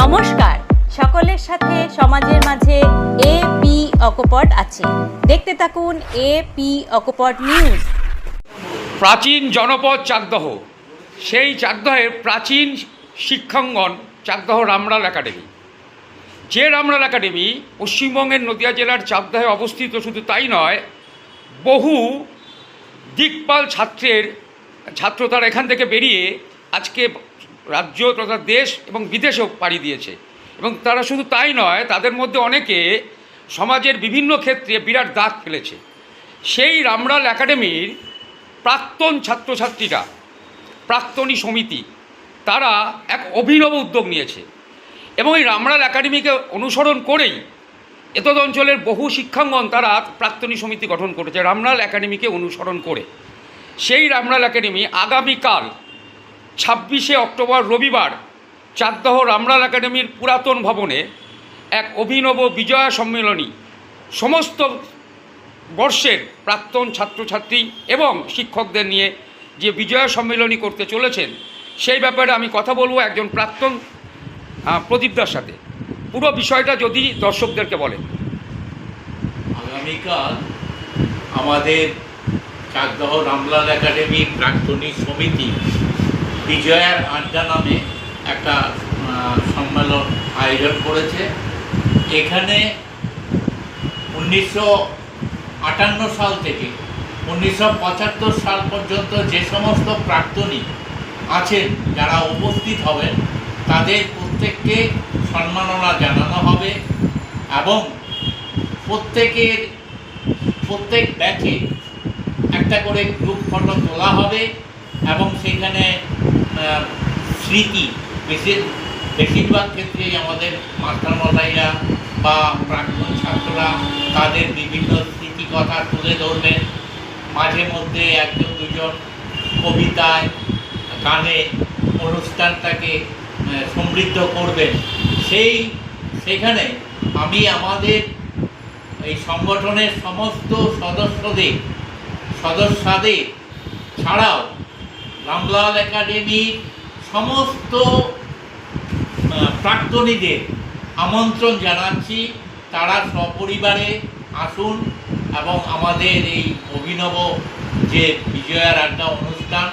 নমস্কার। সকলের সাথে, সমাজের মাঝে এ পি অকপট আছে। দেখতে থাকুন এ পি অকপট নিউজ। প্রাচীন জনপদ চাকদহ। সেই চাকদহের প্রাচীন শিক্ষাঙ্গন চাকদহ রামরাল একাডেমি। যে রামরাল একাডেমি পশ্চিমবঙ্গের নদিয়া জেলার চাকদহে অবস্থিত শুধু তাই নয়, বহু দিকপাল ছাত্রের ছাত্র তারা এখান থেকে বেরিয়ে আজকে রাজ্য তথা দেশ এবং বিদেশেও পাড়ি দিয়েছে। এবং তারা শুধু তাই নয়, তাদের মধ্যে অনেকে সমাজের বিভিন্ন ক্ষেত্রে বিরাট দাগ ফেলেছে। সেই রামরাল একাডেমির প্রাক্তন ছাত্রছাত্রীরা, প্রাক্তনী সমিতি, তারা এক অভিনব উদ্যোগ নিয়েছে। এবং এই রামরাল একাডেমিকে অনুসরণ করেই এতদ অঞ্চলের বহু শিক্ষাঙ্গন তারা প্রাক্তনী সমিতি গঠন করেছে, রামরাল একাডেমিকে অনুসরণ করে। সেই রামরাল একাডেমি আগামীকাল ছাব্বিশে অক্টোবর রবিবার চাকদহ রামরাল একাডেমির পুরাতন ভবনে এক অভিনব বিজয়া সম্মেলনী সমস্ত বর্ষের প্রাক্তন ছাত্রছাত্রী এবং শিক্ষকদের নিয়ে যে বিজয়া সম্মেলনী করতে চলেছেন, সেই ব্যাপারে আমি কথা বলব একজন প্রাক্তন প্রদীপদার সাথে। পুরো বিষয়টা যদি দর্শকদেরকে বলেন। আগামীকাল আমাদের চাকদহ রামলাল একাডেমি প্রাক্তনী সমিতি বিজয়ার আড্ডা নামে একটা সম্মেলন আয়োজন করেছে। এখানে উনিশশো আটান্ন সাল থেকে, উনিশশো পঁচাত্তর সাল পর্যন্ত যে সমস্ত প্রাক্তনী আছেন, যারা উপস্থিত হবেন, তাদের প্রত্যেককে সম্মাননা জানানো হবে এবং প্রত্যেকের, প্রত্যেক ব্যাচে একটা করে গ্রুপ ফটো তোলা হবে এবং সেখানে স্মৃতি, বেশি, বেশিরভাগ ক্ষেত্রেই আমাদের মাস্টারমশাইরা বা প্রাক্তন ছাত্ররা তাদের বিভিন্ন স্মৃতি কথা তুলে ধরবেন মাঝে মধ্যে একজন, দুজন কবিতায়, গানে অনুষ্ঠানটাকে সমৃদ্ধ করবেন। সেই, সেখানে আমি আমাদের এই সংগঠনের সমস্ত সদস্যদের সদস্যদের ছাড়াও রামলাল একাডেমির সমস্ত প্রাক্তনীদের আমন্ত্রণ জানাচ্ছি। তারা সপরিবারে আসুন এবং আমাদের এই অভিনব যে বিজয়ার আড্ডা অনুষ্ঠান,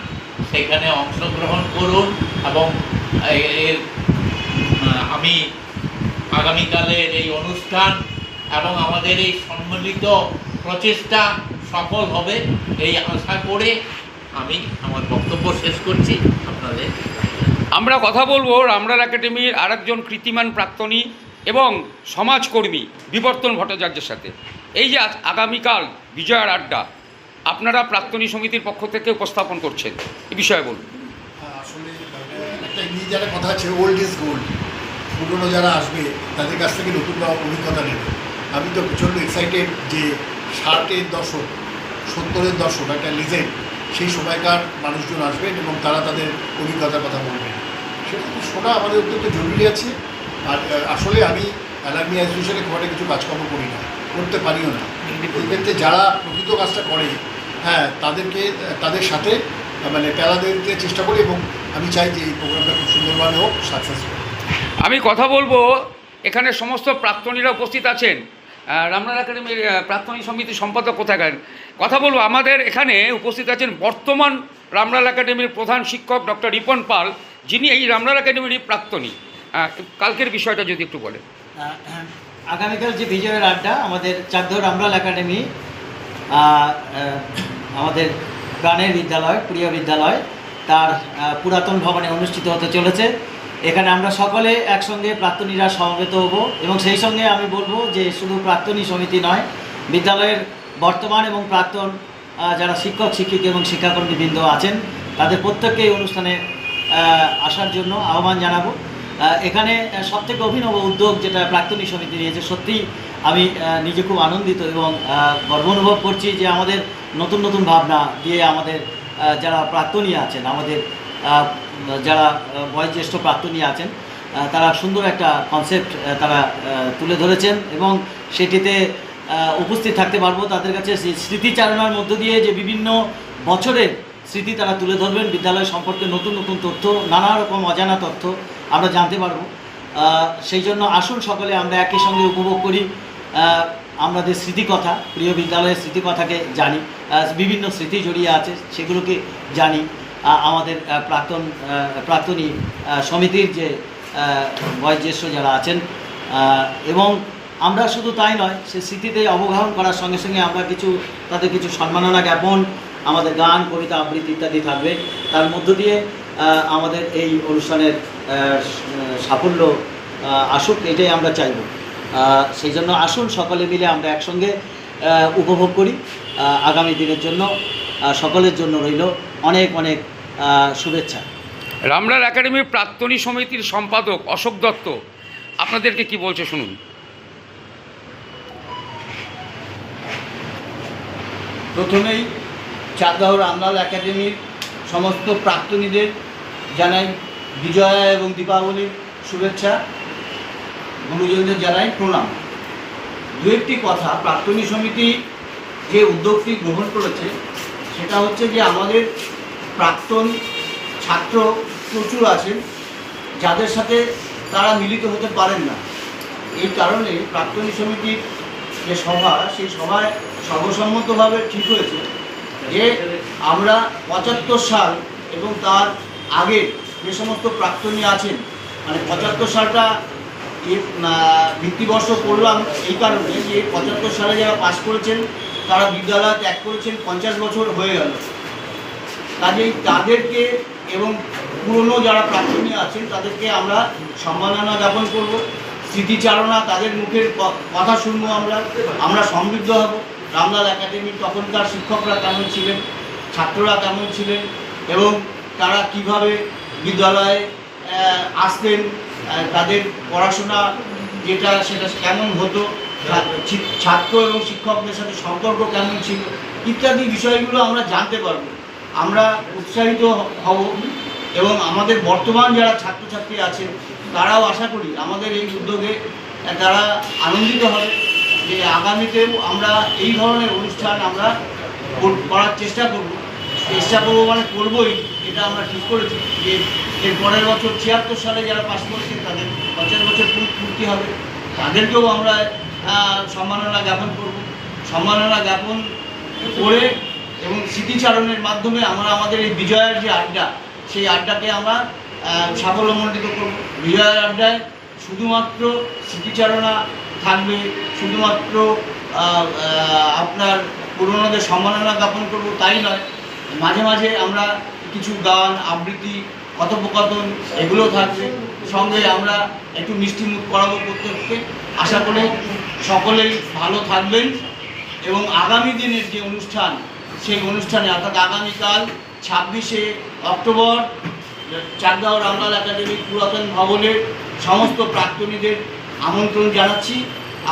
সেখানে অংশগ্রহণ করুন এবং এর আমি আগামীকালের এই অনুষ্ঠান এবং আমাদের এই সম্মিলিত প্রচেষ্টা সফল হবে, এই আশা করে আমি আমার বক্তব্য শেষ করছি আপনাদের। আমরা কথা বলব রামরাল একাডেমির আরেকজন কৃতিমান প্রাক্তনী এবং সমাজকর্মী বিবর্তন ভট্টাচার্যের সাথে। এই যে আগামীকাল বিজয়ার আড্ডা আপনারা প্রাক্তনী সমিতির পক্ষ থেকে উপস্থাপন করছেন এই বিষয়ে বলুন। হ্যাঁ, আসলে একটা ইংরেজি একটা কথা আছে ওল্ড ইজ গোল্ড পুরনো যারা আসবে তাদের কাছ থেকে নতুনরা অভিজ্ঞতা নেবে। আমি তো প্রচণ্ড এক্সাইটেড যে ষাটের দশক সত্তরের দশক একটা লিজেন্ড সেই সময়কার মানুষজন আসবেন এবং তারা তাদের অভিজ্ঞতার কথা বলবেন। সেটা শোনা আমাদের অত্যন্ত জরুরি আছে। আর আসলে আমি অ্যালার্মি অ্যাসোসিয়েশনে খুব কিছু কাজকর্ম করি না, করতে পারিও না। এক্ষেত্রে যারা প্রকৃত কাজটা করে হ্যাঁ তাদেরকে, তাদের সাথে মানে প্যারা দিতে চেষ্টা করি এবং আমি চাই যে এই প্রোগ্রামটা খুব সুন্দরভাবে হোক, সাকসেসফুল আমি কথা বলব, এখানে সমস্ত প্রাক্তনীরা উপস্থিত আছেন। রামনাথ একাডেমির প্রাক্তনী সমিতির সম্পাদক কোথাকার? কথা বলব, আমাদের এখানে উপস্থিত আছেন বর্তমান রামলাল একাডেমির প্রধান শিক্ষক ডক্টর রিপন পাল, যিনি এই রামলাল একাডেমির প্রাক্তনী। কালকের বিষয়টা যদি একটু বলেন। আগামীকাল যে বিজয়ের আড্ডা, আমাদের চাকদহ রামলাল একাডেমি আমাদের প্রাণের বিদ্যালয়, প্রিয় বিদ্যালয়, তার পুরাতন ভবনে অনুষ্ঠিত হতে চলেছে। এখানে আমরা সকলে একসঙ্গে প্রাক্তনীরা সমবেত হব এবং সেই সঙ্গে আমি বলব যে শুধু প্রাক্তনী সমিতি নয়, বিদ্যালয়ের বর্তমান এবং প্রাক্তন যারা শিক্ষক, শিক্ষিকা এবং শিক্ষাকর্মীবৃন্দ আছেন, তাদের প্রত্যেককে এই অনুষ্ঠানে আসার জন্য আহ্বান জানাব। এখানে সব থেকে অভিনব উদ্যোগ যেটা প্রাক্তনী সমিতি নিয়েছে, সত্যি আমি নিজে খুব আনন্দিত এবং গর্ব অনুভব করছি যে আমাদের নতুন নতুন ভাবনা দিয়ে আমাদের যারা প্রাক্তনী আছেন, আমাদের যারা বয়োজ্যেষ্ঠ প্রাক্তনী আছেন তারা সুন্দর একটা কনসেপ্ট তারা তুলে ধরেছেন এবং সেটিতে উপস্থিত থাকতে পারব। তাদের কাছে স্মৃতিচারণার মধ্য দিয়ে যে বিভিন্ন বছরের স্মৃতি তারা তুলে ধরবেন, বিদ্যালয় সম্পর্কে নতুন নতুন তথ্য, নানা রকম অজানা তথ্য আমরা জানতে পারব। সেই জন্য আসুন সকলে, আমরা একই সঙ্গে উপভোগ করি। আমাদের স্মৃতিকথা, প্রিয় বিদ্যালয়ের স্মৃতিকথাকে জানি। বিভিন্ন স্মৃতি জড়িয়ে আছে, সেগুলোকে জানি। আমাদের প্রাক্তন প্রাক্তনী সমিতির যে বয়োজ্যেষ্ঠ যারা আছেন এবং আমরা শুধু তাই নয়, সে স্মৃতিতে অবগাহন করার সঙ্গে সঙ্গে আমরা কিছু, তাদের কিছু সম্মাননা জ্ঞাপন, আমাদের গান, কবিতা, আবৃত্তি ইত্যাদি থাকবে। তার মধ্য দিয়ে আমাদের এই অনুষ্ঠানের সাফল্য আসুক, এটাই আমরা চাইব। সেই জন্য আসুন, সকলে মিলে আমরা একসঙ্গে উপভোগ করি আগামী দিনের জন্য সকলের জন্য রইল। অনেক অনেক শুভেচ্ছা। রামলাল একাডেমির প্রাক্তনী সমিতির সম্পাদক অশোক দত্ত আপনাদেরকে কি বলছে শুনুন। প্রথমেই চাকদাহ রামলাল একাডেমির সমস্ত প্রাক্তনীদের জানাই বিজয়া এবং দীপাবলির শুভেচ্ছা গুরুজনদের জানাই প্রণাম। দু একটি কথা প্রাক্তনী সমিতি যে উদ্যোগটি গ্রহণ করেছে সেটা হচ্ছে যে আমাদের প্রাক্তন ছাত্র প্রচুর আছেন, যাদের সাথে তারা মিলিত হতে পারেন না। এই কারণে প্রাক্তনী সমিতির যে সভা, সেই সভায় সর্বসম্মতভাবে ঠিক হয়েছে যে আমরা পঁচাত্তর সাল এবং তার আগে যে সমস্ত প্রাক্তনী আছেন মানে পঁচাত্তর সালটা ভিত্তিবর্ষ করলাম এই কারণে যে পঁচাত্তর সালে যারা পাশ করেছেন, তারা বিদ্যালয় ত্যাগ করেছেন, পঞ্চাশ বছর হয়ে গেল। কাজেই তাদেরকে এবং পুরনো যারা প্রাক্তনী আছেন, তাদেরকে আমরা সম্মাননা জ্ঞাপন করব। স্মৃতিচারণা তাদের মুখের কথা শুনব আমরা। আমরা সমৃদ্ধ হব। রামলাল একাডেমির তখনকার শিক্ষকরা কেমন ছিলেন, ছাত্ররা কেমন ছিলেন, এবং তারা কীভাবে বিদ্যালয়ে আসতেন তাদের পড়াশোনা যেটা সেটা কেমন হতো ছাত্র এবং শিক্ষকদের সাথে সম্পর্ক কেমন ছিল, ইত্যাদি বিষয়গুলো আমরা জানতে পারব। আমরা উৎসাহিত হব এবং আমাদের বর্তমান যারা ছাত্রছাত্রী আছে তারাও আশা করি আমাদের এই উদ্যোগে তারা আনন্দিত হবে যে আগামীতেও আমরা এই ধরনের অনুষ্ঠান আমরা কর- করার চেষ্টা করব। চেষ্টা করব মানে করবোই, এটা আমরা ঠিক করেছি। যে এর পরের বছর ছিয়াত্তর সালে যারা পাশ করেছেন তাদের বছর পূর- পূর্তি হবে। তাদেরকেও আমরা সম্মাননা জ্ঞাপন করব। সম্মাননা জ্ঞাপন করে এবং স্মৃতিচারণের মাধ্যমে আমরা আমাদের এই বিজয়ের যে আড্ডা, সেই আড্ডাকে আমরা সাফল্যমণ্ডিত করব। বিজয়ের আড্ডায় শুধুমাত্র স্মৃতিচারণা থাকবে, শুধুমাত্র আপনার পুরোনোদের সম্মাননা জ্ঞাপন করব তাই নয়। মাঝে মাঝে আমরা কিছু গান, আবৃত্তি, কথোপকথন এগুলো থাকবে। সঙ্গে আমরা একটু মিষ্টিমুখ করাবো প্রত্যেককে। আশা করি সকলেই ভালো থাকবেন এবং আগামী দিনের যে অনুষ্ঠান সেই অনুষ্ঠানে অর্থাৎ আগামীকাল ছাব্বিশে অক্টোবর চাকদাহ রামলাল একাডেমি পুরাতন ভবনের সমস্ত প্রাক্তনীদের আমন্ত্রণ জানাচ্ছি।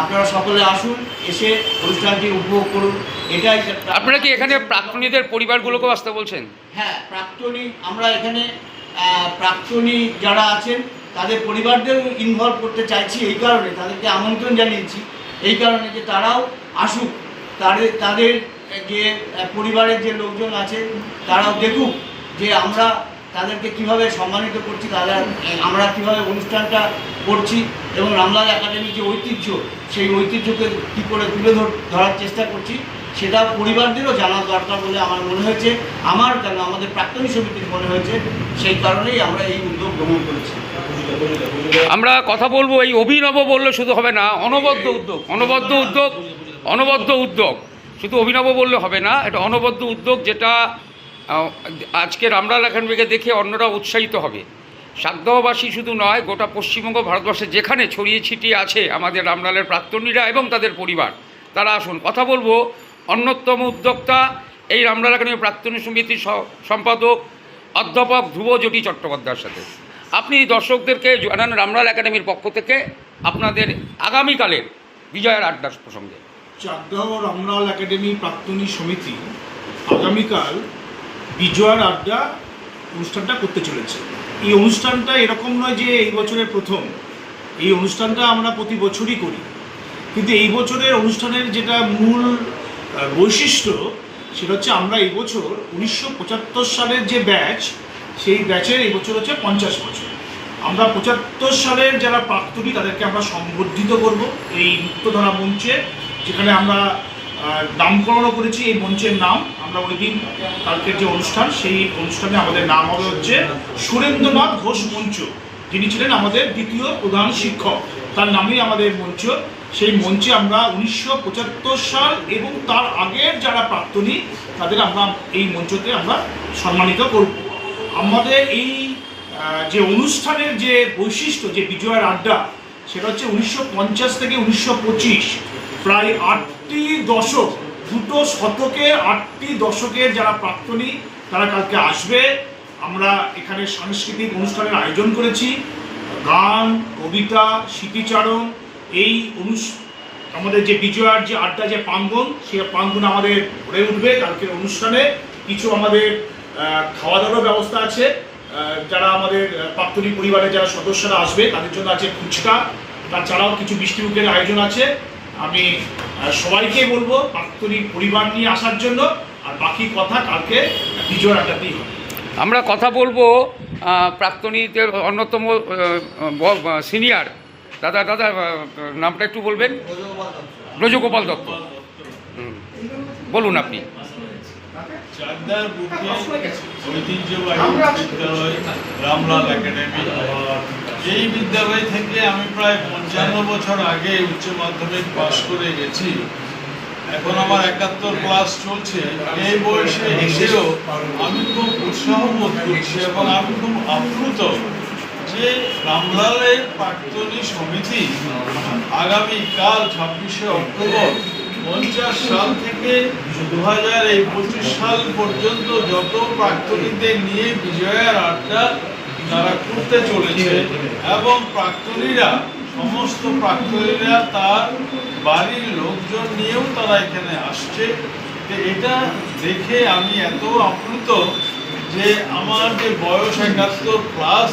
আপনারা সকলে আসুন এসে অনুষ্ঠানটি উপভোগ করুন। এটাই আপনারা কি এখানে প্রাক্তনীদের পরিবারগুলোকেও আসতে বলছেন? হ্যাঁ প্রাক্তনী আমরা এখানে প্রাক্তনী যারা আছেন তাদের পরিবারদেরও ইনভলভ করতে চাইছি এই কারণে তাদেরকে আমন্ত্রণ জানিয়েছি। এই কারণে যে তারাও আসুক তাদের তাদের যে পরিবারের যে লোকজন আছে তারাও দেখুক যে আমরা তাদেরকে কীভাবে সম্মানিত করছি তাদের আমরা কীভাবে অনুষ্ঠানটা করছি এবং রামলাল একাডেমির যে ঐতিহ্য, সেই ঐতিহ্যকে কী করে তুলে ধর- ধরার চেষ্টা করছি, সেটা পরিবারদেরও জানা দরকার বলে আমার মনে হয়েছে। আমার কেন, আমাদের প্রাক্তনী সমিতির মনে হয়েছে, সেই কারণেই আমরা এই উদ্যোগ গ্রহণ করেছি। আমরা কথা বলব, এই অভিনব বললে শুধু হবে না, অনবদ্য উদ্যোগ অনবদ্য উদ্যোগ অনবদ্য উদ্যোগ। শুধু অভিনব বললে হবে না, এটা অনবদ্য উদ্যোগ যেটা আজকে রামলাল একাডেমিকে দেখে অন্যরা উৎসাহিত হবে। সাতদহবাসী শুধু নয়, গোটা পশ্চিমবঙ্গ, ভারতবর্ষে যেখানে ছড়িয়ে ছিটিয়ে আছে আমাদের রামলালের প্রাক্তনীরা এবং তাদের পরিবার, তারা আসুন, কথা বলব। অন্যতম উদ্যোক্তা এই রামলাল একাডেমি প্রাক্তনী সমিতির সম্পাদক অধ্যাপক ধ্রুব জটি চট্টোপাধ্যায়ের সাথে। আপনি দর্শকদেরকে জানান রামলাল একাডেমির পক্ষ থেকে আপনাদের আগামীকালের বিজয়ের আড্ডা প্রসঙ্গে। চাকদাহ রামলাল একাডেমি প্রাক্তনী সমিতি আগামীকাল বিজয়ার আড্ডা অনুষ্ঠানটা করতে চলেছে। এই অনুষ্ঠানটা এরকম নয় যে এই বছরের প্রথম। এই অনুষ্ঠানটা আমরা প্রতি বছরই করি। কিন্তু এই বছরের অনুষ্ঠানের যেটা মূল বৈশিষ্ট্য সেটা হচ্ছে আমরা এই বছর উনিশশো পঁচাত্তর সালের যে ব্যাচ, সেই ব্যাচের এই বছর হচ্ছে পঞ্চাশ বছর। আমরা পঁচাত্তর সালের যারা প্রাক্তনী তাদেরকে আমরা সংবর্ধিত করব এই মুক্তধারা মঞ্চে। যেখানে আমরা নামকরণও করেছি, এই মঞ্চের নাম। আমরা ওই দিন কালকের যে অনুষ্ঠান, সেই অনুষ্ঠানে আমাদের নাম হবে হচ্ছে সুরেন্দ্রনাথ ঘোষ মঞ্চ। যিনি ছিলেন আমাদের দ্বিতীয় প্রধান শিক্ষক। তার নামেই আমাদের মঞ্চ। সেই মঞ্চে আমরা উনিশশো পঁচাত্তর সাল এবং তার আগের যারা প্রাক্তনী, তাদের আমরা এই মঞ্চতে আমরা সম্মানিত করব। আমাদের এই যে অনুষ্ঠানের যে বৈশিষ্ট্য, যে বিজয়ের আড্ডা, সেটা হচ্ছে উনিশশো পঞ্চাশ থেকে উনিশশো পঁচিশ। প্রায় আটটি দশক, দুটো শতকে আটটি দশকের যারা প্রাক্তনী, তারা কালকে আসবে। আমরা এখানে সাংস্কৃতিক অনুষ্ঠানের আয়োজন করেছি। গান, কবিতা, স্মৃতিচারণ, এই অনুষ, আমাদের যে বিজয়ার যে আড্ডা, যে প্রাঙ্গন সেই প্রাঙ্গন আমাদের ভরে উঠবে কালকের অনুষ্ঠানে। কিছু আমাদের খাওয়া দাওয়ার ব্যবস্থা আছে। যারা আমাদের প্রাক্তনী পরিবারের যারা সদস্যরা আসবে, তাদের জন্য আছে ফুচকা। তাছাড়াও কিছু মিষ্টিমুখের আয়োজন আছে। আমি সবাইকে বলব প্রাক্তনী পরিবার নিয়ে আসার জন্য আর বাকি কথা কালকে বিজয় আড্ডাতেই হবে। আমরা কথা বলব আহ, প্রাক্তনীদের অন্যতম সিনিয়র দাদা দাদা নামটা একটু বলবেন? ব্রজগোপাল দত্ত। বলুন আপনি। চাকদার বুকে ঐতিহ্যবাহী বিদ্যালয় রামলাল একাডেমি এই বিদ্যালয় থেকে আমি প্রায় পঞ্চান্ন বছর আগে উচ্চ মাধ্যমিক পাশ করে গেছি, এখন আমার একাত্তর ক্লাস চলছে। এই বয়সে এসেও আমি খুব উৎসাহ বোধ করছি এবং আমি খুব আপ্লুত যে রামলালের প্রাক্তনী সমিতি আগামীকাল ছাব্বিশে অক্টোবর পঞ্চাশ সাল থেকে দু হাজার সাল পর্যন্ত যত প্রাক্তনীদের নিয়ে বিজয়ার আড্ডা তারা করতে চলেছে এবং প্রাক্তনীরা, সমস্ত প্রাক্তনীরা তার বাড়ির লোকজন নিয়েও তারা এখানে আসছে। এটা দেখে আমি এত আপ্লুত যে আমার যে বয়স একাত্তর প্লাস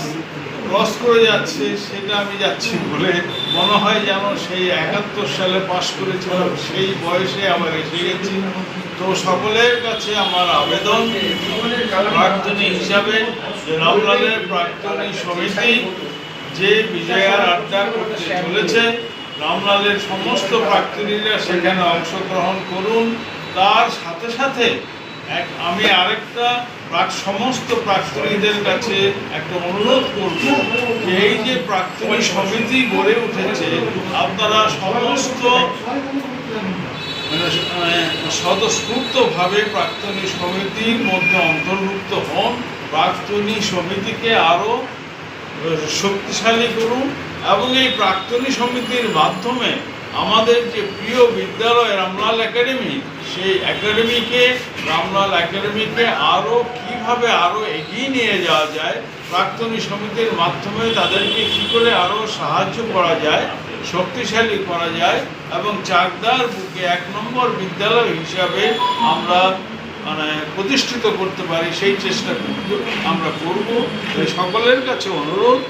ক্রস করে যাচ্ছে, সেটা আমি যাচ্ছি বলে মনে হয় যেন সেই একাত্তর সালে পাশ করেছিলাম, সেই বয়সে আমার এসে গেছি। তো সকলের কাছে আমার আবেদন, প্রাক্তনী হিসাবে যে রামলালের প্রাক্তনী সমিতি যে বিজয়ার আড্ডা করতে চলেছে, রামলালের সমস্ত প্রাক্তনীরা সেখানে অংশগ্রহণ করুন। তার সাথে সাথে এক আমি আরেকটা প্রাক সমস্ত প্রাক্তনীদের কাছে একটা অনুরোধ করব এই যে প্রাক্তনী সমিতি গড়ে উঠেছে, আপনারা সমস্ত স্বতঃস্ফূর্তভাবে প্রাক্তনী সমিতির মধ্যে অন্তর্ভুক্ত হন। প্রাক্তনী সমিতিকে আরও শক্তিশালী করুন এবং এই প্রাক্তনী সমিতির মাধ্যমে আমাদের যে প্রিয় বিদ্যালয় রামলাল একাডেমি, সেই একাডেমিকে, রামলাল একাডেমিকে আরও কীভাবে আরও এগিয়ে নিয়ে যাওয়া যায়, প্রাক্তনী সমিতির মাধ্যমে তাদেরকে কী করে আরও সাহায্য করা যায় শক্তিশালী করা যায় এবং চাকদার বুকে এক নম্বর বিদ্যালয় হিসাবে আমরা মানে প্রতিষ্ঠিত করতে পারি, সেই চেষ্টা আমরা করব। সকলের কাছে অনুরোধ,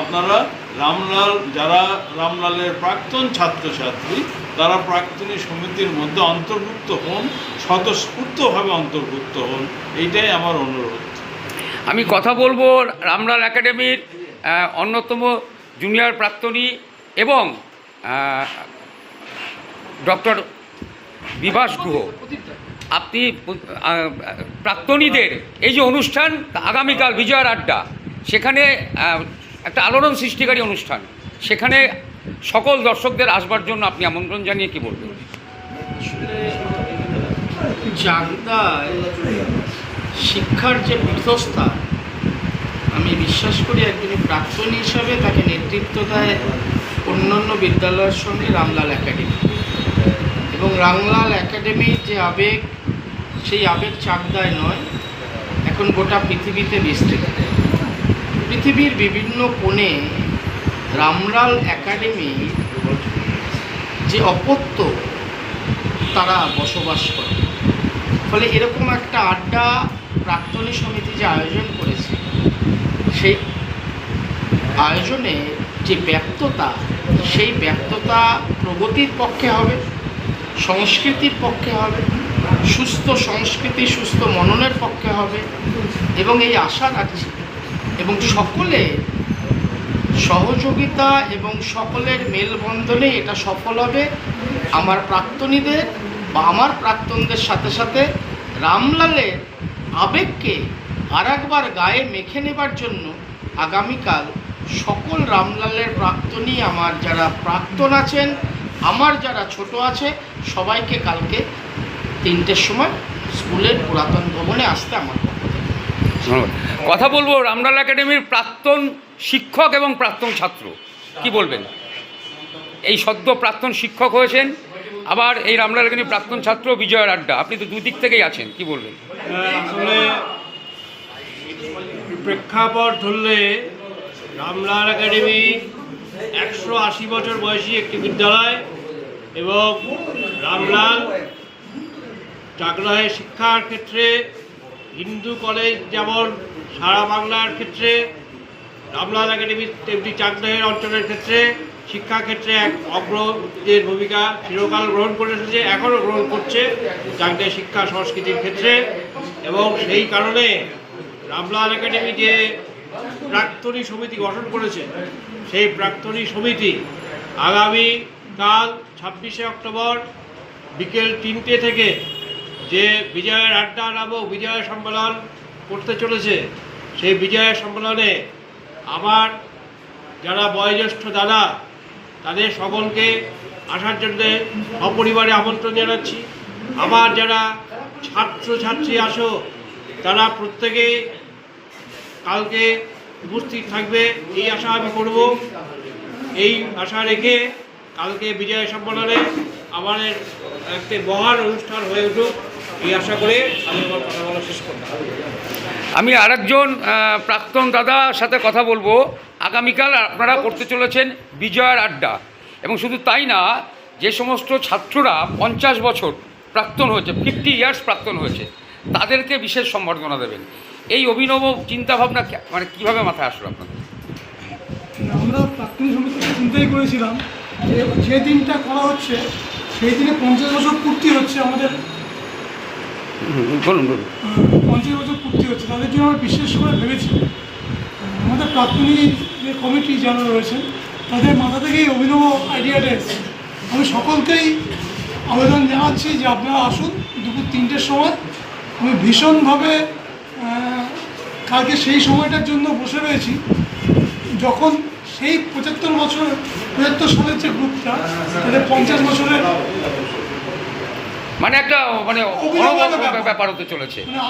আপনারা রামলাল, যারা রামলালের প্রাক্তন ছাত্রছাত্রী, তারা প্রাক্তনী সমিতির মধ্যে অন্তর্ভুক্ত হন, স্বতঃস্ফূর্তভাবে অন্তর্ভুক্ত হন, এইটাই আমার অনুরোধ। আমি কথা বলব রামলাল একাডেমির অন্যতম জুনিয়র প্রাক্তনী এবং ডক্টর বিভাস গুহ, আপনি প্রাক্তনীদের এই যে অনুষ্ঠান, আগামীকাল বিজয়ার আড্ডা, সেখানে একটা আলোড়ন সৃষ্টিকারী অনুষ্ঠান, সেখানে সকল দর্শকদের আসবার জন্য আপনি আমন্ত্রণ জানিয়ে কি বলবেন? শিক্ষার যে পীঠস্থান আমি বিশ্বাস করি একজন প্রাক্তনী হিসাবে তাকে নেতৃত্ব দেয় অন্যান্য বিদ্যালয়ের সঙ্গে রামলাল একাডেমি। এবং রামলাল একাডেমির যে আবেগ, সেই আবেগ চাকদায় নয়, এখন গোটা পৃথিবীতে বিস্তৃত। পৃথিবীর বিভিন্ন কোণে রামলাল একাডেমি যে অপত্য তারা বসবাস করে। ফলে এরকম একটা আড্ডা প্রাক্তনী সমিতি যে আয়োজন করেছে, সেই আয়োজনে যে ব্যক্ততা সেই ব্যর্থতা প্রগতির পক্ষে হবে, সংস্কৃতির পক্ষে হবে, সুস্থ সংস্কৃতি, সুস্থ মননের পক্ষে হবে এবং এই আশা রাখছি। এবং সকলে সহযোগিতা এবং সকলের মেলবন্ধনে এটা সফল হবে। আমার প্রাক্তনীদের বা আমার প্রাক্তনদের সাথে সাথে রামলালের আবেগকে আর গায়ে মেখে নেবার জন্য আগামীকাল সকল রামলালের প্রাক্তনী আমার যারা প্রাক্তন আছেন আমার যারা ছোট আছে সবাইকে কালকে তিনটের সময় স্কুলের পুরাতন ভবনে আসতে আমার। কথা বলব রামলাল একাডেমির প্রাক্তন শিক্ষক এবং প্রাক্তন ছাত্র। কি বলবেন? এই সদ্য প্রাক্তন শিক্ষক হয়েছেন আবার এই রামলাল একাডেমির প্রাক্তন ছাত্র বিজয়ের আড্ডা। আপনি তো দুদিক থেকেই আছেন কি বলবেন? আসলে প্রেক্ষাপট ধরলে রামলাল একাডেমি একশো আশি বছর বয়সী একটি বিদ্যালয় এবং রামলাল চাকরাহে শিক্ষার ক্ষেত্রে, হিন্দু কলেজ যেমন সারা বাংলার ক্ষেত্রে, রামলাল একাডেমি তেমনি চাকদাহের অঞ্চলের ক্ষেত্রে শিক্ষা ক্ষেত্রে এক অগ্রদের ভূমিকা চিরকাল গ্রহণ করে এসেছে, এখনও গ্রহণ করছে চাকদাহ শিক্ষা সংস্কৃতির ক্ষেত্রে এবং সেই কারণে রামলাল একাডেমি যে প্রাক্তনী সমিতি গঠন করেছে। সেই প্রাক্তনী সমিতি আগামী কাল ছাব্বিশে অক্টোবর বিকেল তিনটে থেকে যে বিজয়ের আড্ডা নামক বিজয় সম্মেলন করতে চলেছে, সেই বিজয় সম্মেলনে আমার যারা বয়োজ্যেষ্ঠ দাদা, তাদের সকলকে আসার জন্য সপরিবারে আমন্ত্রণ জানাচ্ছি। আমার যারা ছাত্র ছাত্রী আসো তারা প্রত্যেকে কালকে উপস্থিত থাকবে, এই আশা আমি করব। এই আশা রেখে কালকে বিজয় সম্মেলনে আমাদের একটি মহান অনুষ্ঠান হয়ে উঠুক, এই আশা করে আমি আমার কথা বলা শেষ আমি আরেকজন প্রাক্তন দাদার সাথে কথা বলব। আগামীকাল আপনারা করতে চলেছেন বিজয়ের আড্ডা। এবং শুধু তাই না, যে সমস্ত ছাত্ররা পঞ্চাশ বছর প্রাক্তন হয়েছে, ফিফটি ইয়ার্স প্রাক্তন হয়েছে, তাদেরকে বিশেষ সম্বর্ধনা দেবেন। এই অভিনব চিন্তাভাবনা মানে কীভাবে মাথায় আসলো আপনাদের? আমরা প্রাক্তনী সমিতিতে চিন্তাই করেছিলাম যে যে দিনটা করা হচ্ছে সেই দিনে পঞ্চাশ বছর পূর্তি হচ্ছে আমাদের। বলুন বলুন। পঞ্চাশ বছর পূর্তি হচ্ছে তাদের জন্য আমরা বিশেষ করে ভেবেছি আমাদের প্রাক্তনী যে কমিটি যারা রয়েছেন তাদের মাথা থেকেই অভিনব আইডিয়াটা এসেছে। আমি সকলকেই আবেদন জানাচ্ছি যে আপনারা আসুন দুপুর তিনটের সময়। আমি ভীষণভাবে কালকে সেই সময়টার জন্য বসে রয়েছি যখন সেই পঁচাত্তর বছর পঁচাত্তর সালের যে গ্রুপটা তাদের পঞ্চাশ বছরের মানে একটা মানে ব্যাপার। হতে চলেছে মানে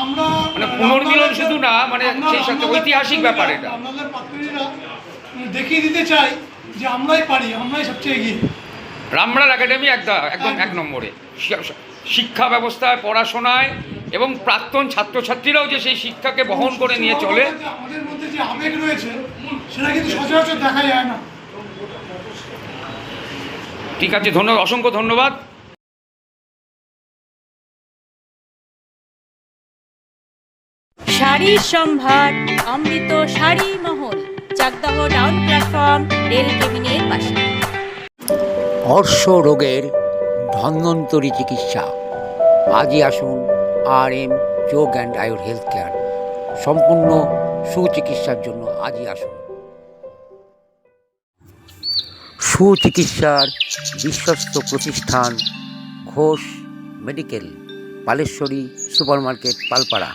মানে পুনর্মিলন শুধু না, মানে সেই সাথে ঐতিহাসিক ব্যাপার এটা। মানে দেখিয়ে দিতে চাই যে আমরাই পারি আমরাই সবচেয়ে এগিয়ে রামলাল একাডেমি একদম একদম এক নম্বরে শিক্ষা ব্যবস্থায় পড়াশোনায় এবং প্রাক্তন ছাত্রছাত্রীরাও যে সেই শিক্ষাকে বহন করে নিয়ে চলে। আমাদের মধ্যে যে আবেগ রয়েছে সেটা কিন্তু সচরাচর দেখা যায় না। ঠিক আছে ধন্যবাদ অসংখ্য ধন্যবাদ। শাড়ির সম্ভার অমৃত শাড়ি মহল চাকদহ টাউন প্ল্যাটফর্ম রেল কেবিনের পাশে। অর্শ রোগের ধন্বন্তরী চিকিৎসা। আজই আসুন R M Yog and Ayur health care সম্পূর্ণ সুচিকিৎসার জন্য আজই আসুন। সুচিকিৎসার বিশ্বস্ত প্রতিষ্ঠান ঘোষ মেডিকেল, পালেশ্বরী সুপারমার্কেট, পালপাড়া।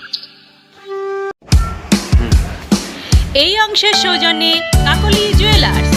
এই অংশের সৌজন্যে কাকলি জুয়েলার্স